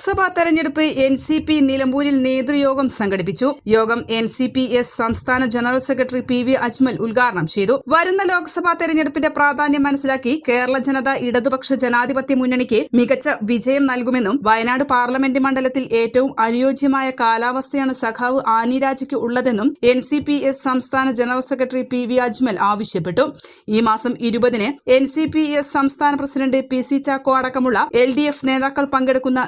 Lok Sabha തെരഞ്ഞെടുപ്പ് N C P നിലമ്പൂരിൽ നേതൃയോഗം സംഘടിപ്പിച്ചു. യോഗം എൻ സി പി എസ് സംസ്ഥാന general secretary P V Ajmal ഉദ്ഘാടനം ചെയ്തു. വരുന്ന ലോക്സഭാ തെരഞ്ഞെടുപ്പിന്റെ പ്രാധാന്യം മനസ്സിലാക്കി കേരള ജനത ഇടതുപക്ഷ ജനാധിപത്യ മുന്നണിക്ക് മികച്ച വിജയം നൽകുമെന്നും വയനാട് പാർലമെന്റ് മണ്ഡലത്തിൽ ഏറ്റവും അനുയോജ്യമായ കാലാവസ്ഥയാണ് സഖാവ് ആനിരാജയ്ക്ക് ഉള്ളതെന്നും എൻ സി പി എസ് സംസ്ഥാന general secretary P V Ajmal ആവശ്യപ്പെട്ടു. ഈ മാസം ഇരുപതിന് എൻ സി പി എസ് സംസ്ഥാന പ്രസിഡന്റ് പി സി ചാക്കോ അടക്കമുള്ള എൽ ഡി എഫ് നേതാക്കൾ പങ്കെടുക്കുന്ന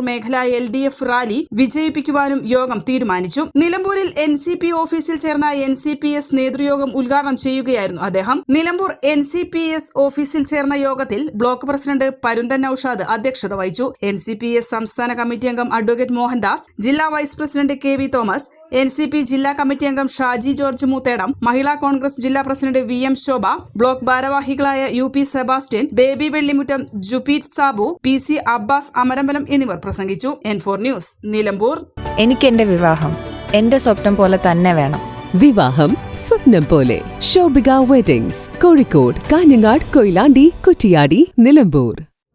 നിലമ്പൂർ മേഖല എൽ ഡി എഫ് റാലി വിജയിപ്പിക്കുവാനും യോഗം തീരുമാനിച്ചു. നിലമ്പൂരിൽ എൻ സി പി ഓഫീസിൽ ചേർന്ന എൻ സി പി എസ് നേതൃയോഗം ഉദ്ഘാടനം ചെയ്യുകയായിരുന്നു അദ്ദേഹം. Nilambur N C P S ഓഫീസിൽ ചേർന്ന യോഗത്തിൽ ബ്ലോക്ക് പ്രസിഡന്റ് പരുന്തൻ ഔഷാദ് അധ്യക്ഷത വഹിച്ചു. എൻ സി പി എസ് സംസ്ഥാന കമ്മിറ്റി അംഗം അഡ്വക്കേറ്റ് മോഹൻദാസ് ജില്ലാ vice president K V Thomas N C P ജില്ലാ കമ്മിറ്റി അംഗം ഷാജി ജോർജ് മൂത്തേടം മഹിളാ കോൺഗ്രസ് ജില്ലാ president V M Shobha block ഭാരവാഹികളായ U P Sebastian Baby Vellimuttam Jupeet Sabu P C Abbas Amarambalam എന്നിവർ പ്രസംഗിച്ചു. N four news Nilambur. എനിക്ക് എന്റെ വിവാഹം എന്റെ സ്വപ്നം പോലെ തന്നെ വേണം. വിവാഹം സ്വപ്നം പോലെ. ശോഭിക വെഡിങ്സ് കോഴിക്കോട് കാഞ്ഞങ്ങാട് കൊയിലാണ്ടി കുറ്റിയാടി നിലമ്പൂർ.